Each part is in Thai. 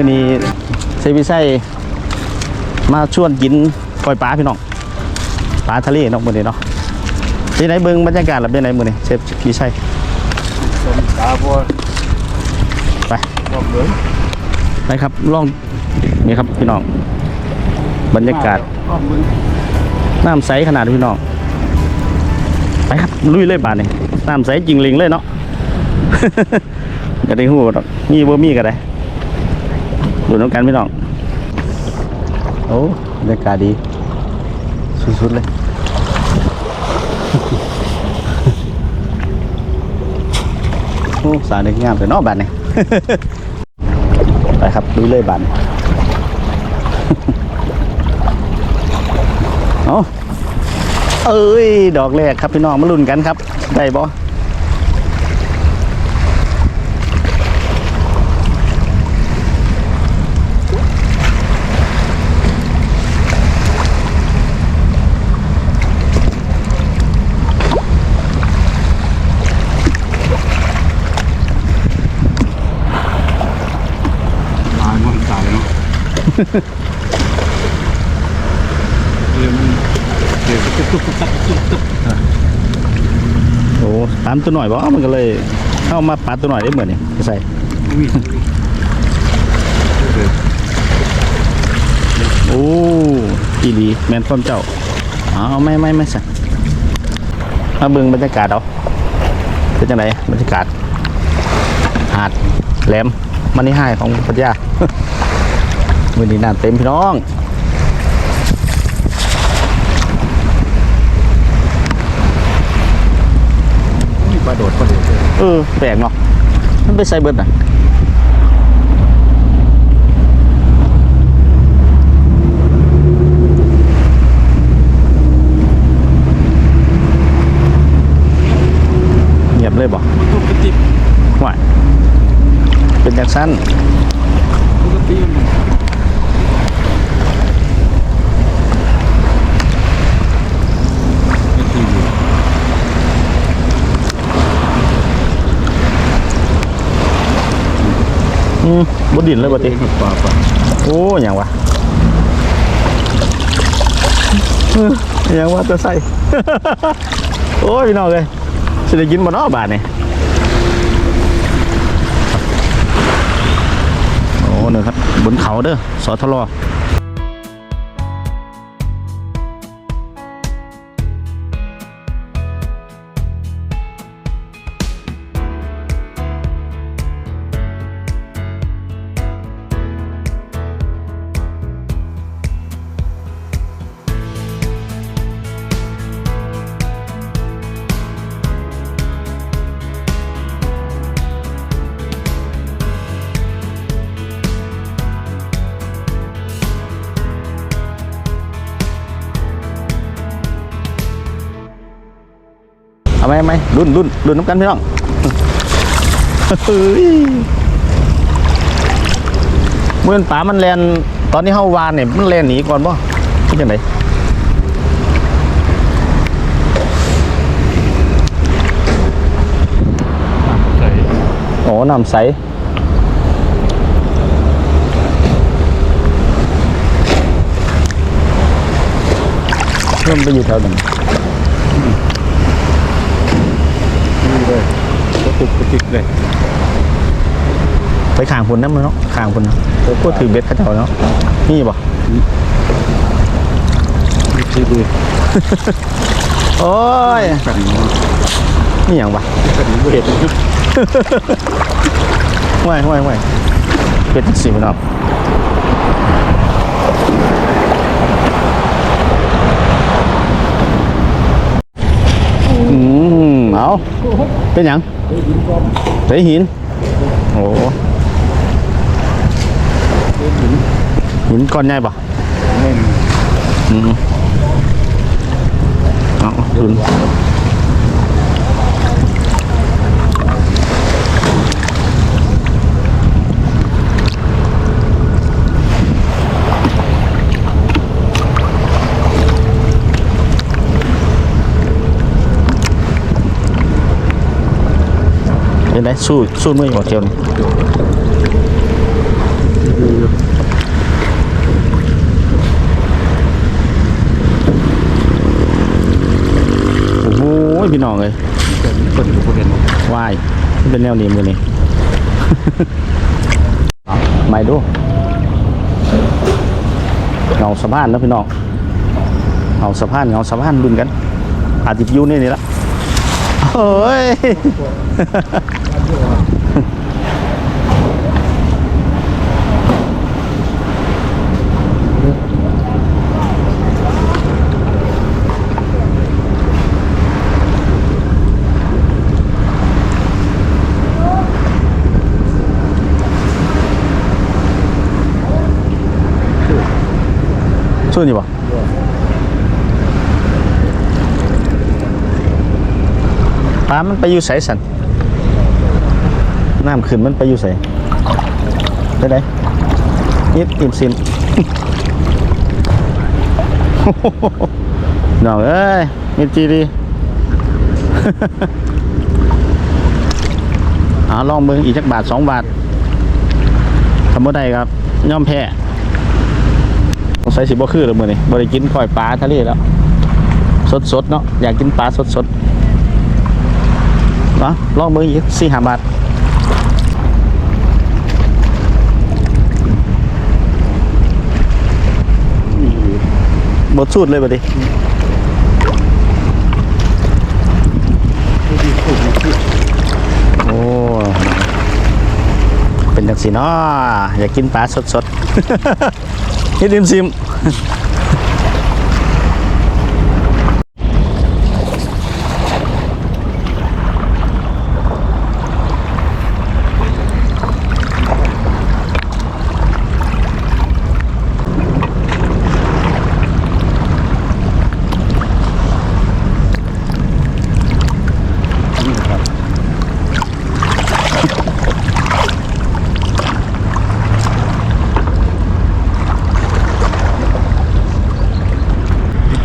มื้อนี้เซฟิไซมาชวนกินกล้อยปลาพี่น้องปลาทะเลเนาะมื้อนี้เนาะที่ไหนเบิ่งบรรยากาศแล้วเป็นไหนมื้อนี้เซฟพี่ชัยสมตาบัวไปบอกเลยไปครับลองนี่ครับพี่น้อง บรรยากาศอ้อมมึงน้ำใสขนาดพี่น้องไปครับลุยเลยบาดนี่น้ำใสจริงลิงเลยเนาะ ก็ได้หูดอกมีบ่มีก็ได้ ดูน้ำกันพี่น้อง โอ้บรรยากาศดี สุดๆเลย โอ้สาเด็กงามเลยเนาะบาดนี่ไปครับลุยเลยบานเอาเอ้ย ดอกแรกครับพี่น้องมาลุ้นกันครับ ได้บ่ายมันตายเนาะเดี๋ยวมันเดี๋ยวตุ๊บตุ๊บตุ๊บตุ๊บตุ๊บตุ๊บ โอ้ตามตัวหน่อยบ่มันก็เลยเข้ามาปาตัวหน่อยได้เหมือนนี่ใส่โอ้อีหลีแมนความเจ้าเอไม่ไม่ไม่ใส่มาเบิ่งบรรยากาศเอาเป็นจังไดบรรยากาศหาดแหลมมันนี่ให้ของพัทยา มือนี้น้ำเต็มพี่น้องมีปลาโดดปลาโดดเลยเออแปลกเนาะมันไปใส่เบิดอะเงียบเลยบ่ปกติว่าเป็นจากสั้นปกติมันปกติอยู่ อื มบดดินเลยบ่ติปลาปลาโอ้ยังวะยังวะจะใส่ โอ้ยพี่น้องเลยสิได้กินบ่เนาะบาทนี่โอ้เนี่ยครับบนเขาเด้อสอทลอ ไหมเอาไหมรุ่นรุ่นรุ่นน้ำกันพี่น้องเฮ้ยเมื่อป่ามันแลนตอนนี้เฮาวานเนี่ยมันแลนหนีก่อนบ่คิดยังไงใส่โอ้น้ำใสเริ่มไปอยู่แถวนั้นนี่เลย กระตุกกระติกเลย ไปข้างพุ่นนั่นมันเนาะข้างพุ่นเนาะโอ้โหถือเบ็ดเข้าเจ้าเนาะนี่บ่นี่คือดูโอ้ยกันเนาะนี่หยังบ่เห็ดไห่วยห่วยห่วเป็ดสิพี่น้ออืม เอาเป็นหยังใส่หิน โอ้หินก้อนใหญ่ปะเล่นอืมเอาดุ ได้สู้สู้มือหมดเทียวนี่โอ้ยพี่น้องเลยคนอยู่คนเห็นวายเป็นแนวนี้มือนี่ไม่ดูเงาสะพานนะพี่น้องเงาสะพานเงาสะพานดุนกันอาจจะอยู่นี่นี่ละเฮ้ย ช่วนี่บ่ปลามันไปอยู่ใสสันน้ำขึ้นมันไปอยู่ใสได้ไหนนิดอิ่มซิมน้องเอ้ยมีจีดีเอาลองเบิ่งอีกจักบาทสองบาททำบ่ได้ครับย่อมแพ้ สงสัยสิบ่คือแล้วมื้อนี้บ่ได้กินก้อยปลาทะเลแล้ว สดๆเนาะอยากกินปลาสดๆเนะลองเบิ่งอีก4 5บาทบ่สูดเลยบัดนี้โอ้เป็นจังซี่เนาะอยากกินปลาสดๆ เฮ็ดดิมซิม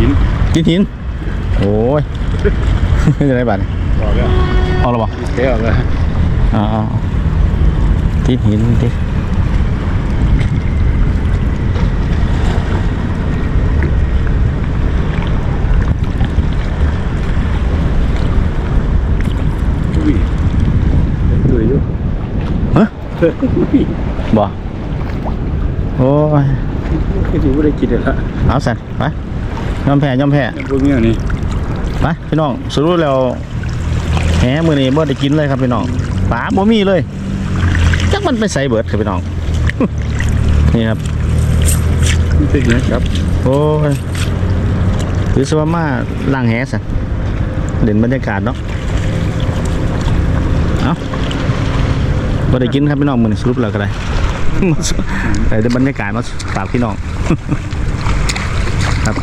หิ นกินหินโอ้ยจะได้บาทนี่บอกแล้วเอาและบ่เท่าเลยเอาเอาเอากินหินดิอุ้ยดูอยู่ฮะอุ้ยบ่โอ้ยก็ถือว่าได้กินเลยละเอาสั่นไป ยอมแพ้ยอมแพ้พวกนี้นี่ไปพี่น้องสรุปแล้วแหมมื้อนี้บ่ได้กินเลยครับพี่น้องปลาบ่มีเลยจักมันไปใส่เบิดครับพี่น้อง นี่ครับติดนะครับ โอ้ยถือสว่ามาล่างแหสะเด่นบรรยากาศเนาะเอาบ่ได้กินครับพี่น้องมือนี้สรุปแล้วก็ได้แต่ได้บรรยากาศมาฝากพี่น้อง ครับ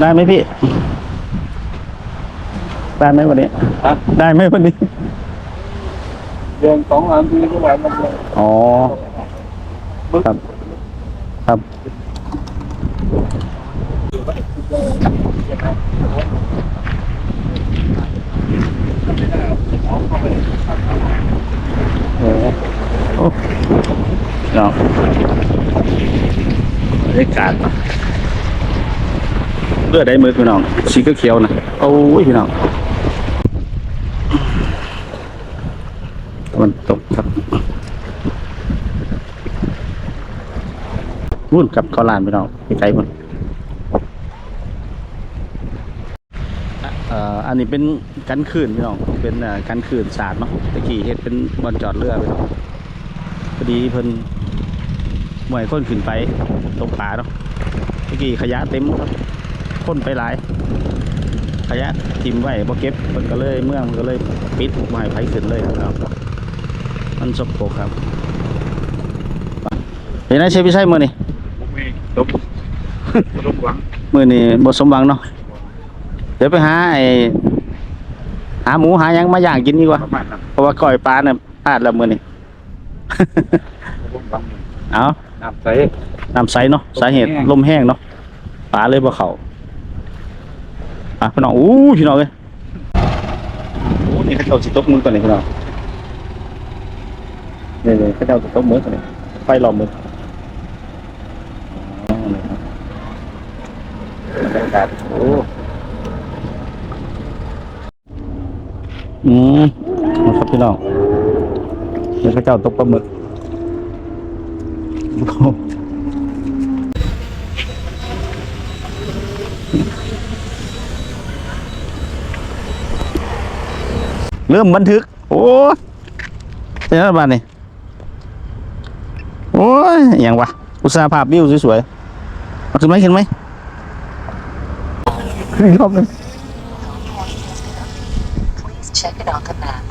ได้ไหมพี่ ได้ไหมวันนี้ ได้ไหมวันนี้ เดือนสองอันทีก็วันมันเลยอ๋อ ครับ ครับ โอ้โหโอ้เนาะบรรยากาศ เลือดได้มือพี่น้องสีเขียวๆนะโอ้ยพี่น้องตะวันตกครับวุ่นกับเขาลานไปน้องไกลๆพุ่นเอ่ออันนี้เป็นกันขื่นพี่น้อง เป็นกันขื่นสาดเนาะตะกี้เฮ็ดเป็นบอลจอดเรือพี่น้องพอดีเพิ่นหมวยคนขึ้นไปตรงป่าเนาะตะกี้ขยะเต็มครับ คนไปหลายขยะทิมไว้บ่เก็บเพิ่นก็เลยเมืองเพิ่นก็เลยปิดบ่ให้ไผขึ้นเลยครับพี่น้องมันสกปรกครับไปเป็นไงเชฟพี่ชัยมื้อนี้พวกนี้ตกรบหวังมื้อนี้บ่สมหวังเนาะเดี๋ยวไปหาไอ้หาหมูหาหยังมาย่างกินดีกว่าประมาณนั้นเพราะว่าก้อยปลาเนี่ยพลาดแล้วมื้อนี้รบหวังเอาน้ำใสน้ำใสเนาะสาเหตุลลมมแห้แห้งงเนาะปลาเลยบ่เข้า อะพี่น้องอู้พี่น้องเอ้ยโอ้นี่เขาเจ้าสิตกมือก่อนนี่พี่น้องนี่ๆเขาเจ้าสิตกมือก่อนนี่ไฟล้อมมืออ๋อนี่ครับบรรยากาศโอ้อืมนะครับพี่น้องนี่เขาเจ้าตกปลาหมึกโอ้โห เริ่มบันทึก โอ้ยเป็นอะไรบ้านนี่โอ้ยอหย่างวะ อุตสาห์ภาพวิวสวยๆเอาขึ้นไหมขึ้นไหมขึ้นอีกรอบหนึง Please check it on the map.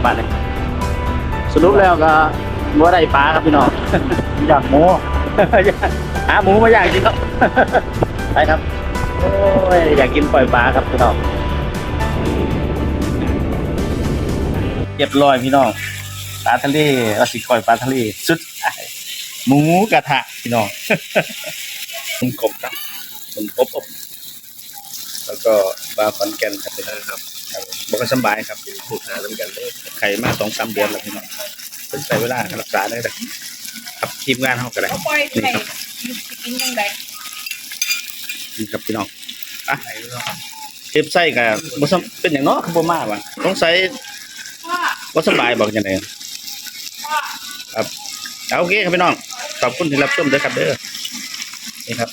ยวเวลากลับแล้วบัดเลยสรุปแล้วก็บ่ได้ปลาครับพี่น้อง อยากหมูหาหมูมาอยากกินครับไปครับ โอ้ยอยากกินปล่อยปลาครับพี่น้องเรียบร้อยพี่น้องปลาทะเลเอาสิปล่อยปลาทะเลสุดท้ายหมูกระทะพี่น้องผมกบครับผมอบอบ แล้วก็ปลาขอนแก่นครับพี่น้องครับครับผมบอกกันสำบายครับพูดหาเรื่องกันเลยไข่มาสองสามเดือนแล้วพี่น้องเป็นใช้เวลารักษาได้เลยครับทีมงานเขาก็ได้เอาปล่อยไปนี่ครับกินยังไงนี่ครับพี่น้องอะเก็บไส้กับบ่สำเป็นอย่างเน้อคือบ่มาว่ะต้องใส่ว่าบ่สบายบอกจังได๋ว่าเอาโอเคครับพี่น้องขอบคุณที่รับชมเด้อครับเด้อนี่ครับ